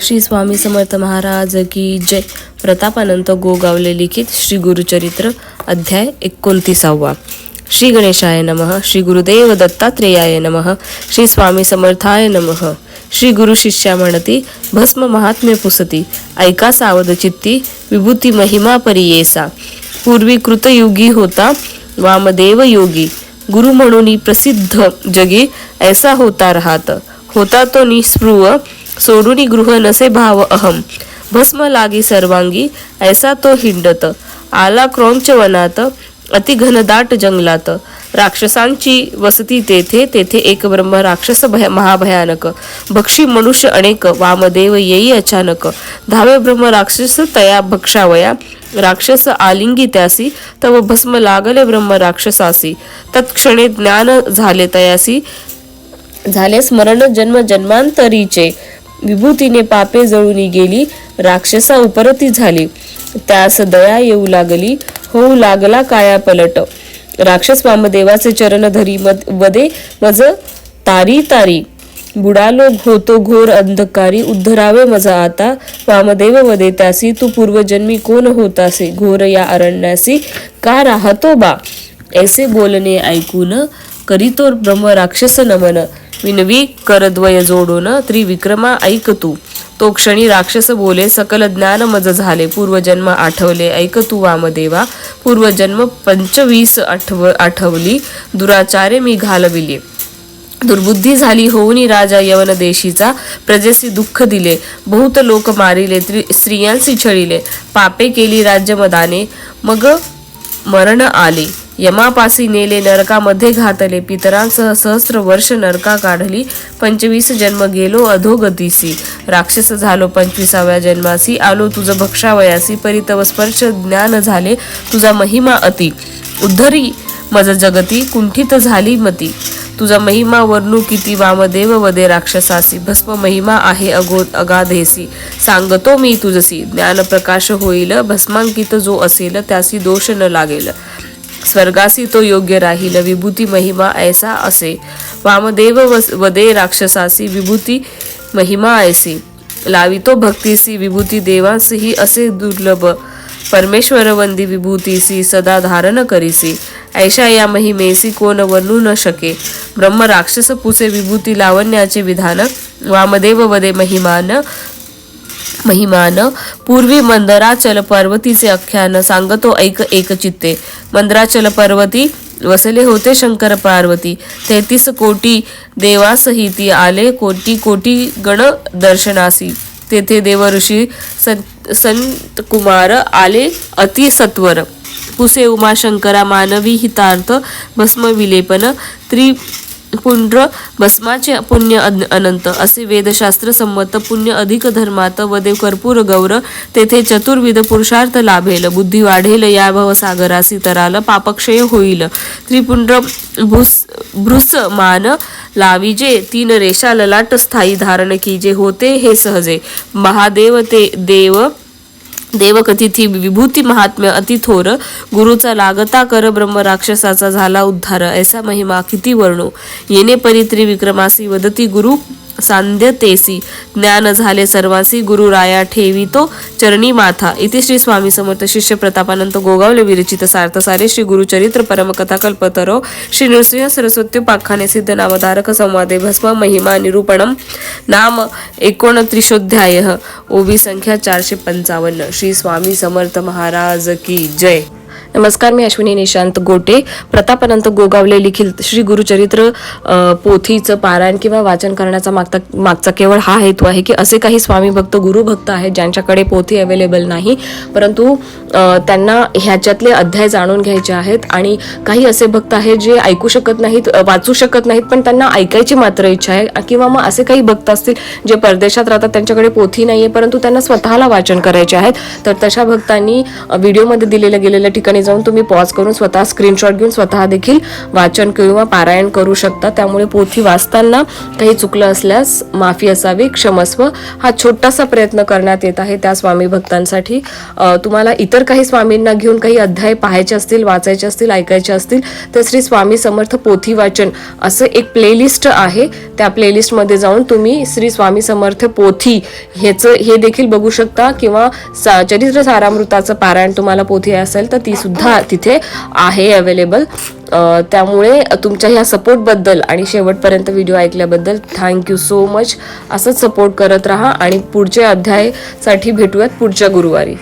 श्री स्वामी समर्थ महाराज की जय. प्रतापानंत गोगावले लिखित श्री गुरुचरित्र अध्याय एकोणतीसावा. श्री गणेशाय नमः श्री गुरुदेव दत्तात्रेयाय नमः श्री स्वामी समर्थाय नमः. श्री गुरु शिष्या म्हणती भस्म महात्म्य पुसती ऐका सावध चित्ती विभूती महिमा परियेसा पूर्वी कृतयुगी होता वामदेव योगी. गुरु म्हणून प्रसिद्ध जगी ऐसा होता राहत. होता तो निस्पृह सोडून गृह नसे भाव अहम. भस्म लागी सर्वांगी ऐसा तो हिंडत. आला क्रौंच वनात अति घनदाट जंगलात. राक्षसांची वसती तेथे तेथे एक ब्रह्म राक्षस भय महाभयानक. भक्षी मनुष्य अनेक वामदेव येई अचानक. धावे ब्रह्म राक्षस तया भक्षावया. राक्षस आलिंगी त्यासी तव भस्म लागले ब्रह्म राक्षसासी. तत्क्षणे ज्ञान झाले तयासी. झाले स्मरण जन्म जन्मांतरीचे. विभूतीने पापे जळून गेली राक्षसा उपरती झाली. त्यास दया येऊ लागली होऊ लागला काया पलट. राक्षस वामदेवाचे चरण धरी मद वदे मज तारी तारी. बुडालो होतो घोर अंधकारी उद्धरावे मजा आता. वामदेव वदे त्यासी तू पूर्वजन्मी कोण होतासे? घोर या अरण्यासी का राहतो बा? ऐसे बोलणे ऐकून करीतो ब्रह्म राक्षस नमन. विनवी करद्वय जोडून त्रिविक्रमा ऐक तू. तो क्षणी राक्षस बोले सकल ज्ञान मज झाले. पूर्वजन्म आठवले ऐक तू वामदेवा. पूर्वजन्म पंचवीस आठव आठवली. दुराचारे मी घालविले. दुर्बुद्धी झाली होऊन राजा यवन देशीचा. प्रजेसी दुःख दिले. बहुत लोक मारिले त्रि- स्त्रियांसी छळिले. पापे केली राज्यमदाने. मग मरण आले. यमापासी नेले नरकामध्ये घातले. पितरांसह सहस्र वर्ष नरका काढली. पंचवीस जन्म गेलो अधोगतीसी. राक्षस झालो पंचवीसाव्या जन्मासी. आलो तुझ भक्षावयासी. परितव स्पर्श ज्ञान झाले तुझा महिमा अति. उद्धरी मज जगती कुंठित झाली मती. तुझा महिमा वर्णू किती वामदेव वदे राक्षसासी. भस्म महिमा आहे अगो अगाधेसी. सांगतो मी तुझसी. ज्ञान प्रकाश होईल भस्मांकित जो असेल त्यासी दोष न लागेल. स्वर्गासी तो योग्य राहील विभूती महिमा ऐसा असे. वामदेव वदे राक्षसासी विभूती महिमा ऐसी. लावितो भक्तीसी विभूती देवांसही असे दुर्लभ. परमेश्वर वंदी विभूतीसी सदा धारण करीसी. ऐशा या महिमेसी कोण वर्णू न शके. ब्रह्म राक्षस पुसे विभूती लावण्याचे विधान वामदेव वदे महिमान महिमान पूर्वी मंदराचल पर्वतीचे आख्यान सांगतो ऐक एक चित्ते. मंदराचल पर्वती वसले होते शंकर पार्वती. तेहतीस कोटी देवासहिती आले कोटी कोटी गण दर्शनासी. तेथे देव ऋषी संत संत कुमार आले अति सत्वर. पुसे उमाशंकरा मानवी हितार्थ भस्म विलेपन त्रि पुंड्र भस्माचे पुण्य अन- अनंत असे वेदशास्त्र संमत पुण्य अधिक धर्मात वदेव कर्पूर गौर तेथे चतुर्विध पुरुषार्थ लाभेल. बुद्धी वाढेल या भवसागरासी तराल पापक्षय होईल. त्रिपुंड्र भूस भृस मान लाविजे तीन रेषा ललाट स्थायी धारण कीजे होते हे सहजे. महादेव ते देव देवकथिती विभूती महात्म्य अति थोर गुरुचा लागता कर ब्रह्म राक्षसाचा झाला उद्धार ऐसा महिमा किती वर्णो. येणे परित्री विक्रमासी वदती गुरु सांध्य तेसी. ज्ञान झाले सर्वांसी गुरु राया ठेवितो चरणी माथा. इथे श्री स्वामी समर्थ शिष्य प्रतापानंत गोगावले विरचित सार्थ सारे श्री गुरुचरित्र परमकथा कल्पतरो श्री नृसिंह सरस्वत्योपाख्याने सिद्ध नामधारक संवादे भस्म महिमा निरूपणम. नाम एकोणत्रिशोध्याय. ओबी संख्या चारशे पंचावन्न. श्री स्वामी समर्थ महाराज की जय. नमस्कार मी अश्विनी निशांत गोटे. प्रतापानंत गोगावले लिखित श्री गुरुचरित्र पोथीचं पारायण किंवा वाचन करण्याचा मागता मागचा केवळ हा हेतू आहे की असे काही स्वामी भक्त गुरुभक्त आहेत ज्यांच्याकडे पोथी अवेलेबल नाही. परंतु त्यांना ह्याच्यातले अध्याय जाणून घ्यायचे आहेत आणि काही असे भक्त आहेत जे ऐकू शकत नाहीत वाचू शकत नाहीत पण त्यांना ऐकायची मात्र इच्छा आहे. किंवा मग असे काही भक्त असतील जे परदेशात राहतात त्यांच्याकडे पोथी नाहीये परंतु त्यांना स्वतःला वाचन करायचे आहेत. तर तशा भक्तांनी व्हिडिओमध्ये दिलेल्या गेलेल्या ठिकाणी जाऊन तुम्ही पॉज करून स्वतः स्क्रीनशॉट घेऊन स्वतः देखील वाचन किंवा पारायण करू शकता. त्यामुळे पोथी वाचताना काही चुकलं असल्यास माफी असावी क्षमस्व हा छोटासा प्रयत्न करण्यात येत आहे त्या स्वामी भक्तांसाठी. तुम्हाला इतर काही स्वामींना घेऊन काही अध्याय पाहायचे असतील वाचायचे असतील ऐकायचे असतील तर श्री स्वामी समर्थ पोथी वाचन असं एक प्लेलिस्ट आहे. त्या प्लेलिस्टमध्ये जाऊन तुम्ही श्री स्वामी समर्थ पोथी ह्याचं हे देखील बघू शकता किंवा सा चरित्र सारामृताचं पारायण तुम्हाला पोथी असेल तर ती सुद्धा तिथे आहे अवेलेबल त्यामुळे तुमच्या ह्या सपोर्टबद्दल आणि शेवटपर्यंत व्हिडिओ ऐकल्याबद्दल थँक्यू सो मच असंच सपोर्ट करत राहा आणि पुढच्या अध्यायासाठी भेटूयात पुढच्या गुरुवारी.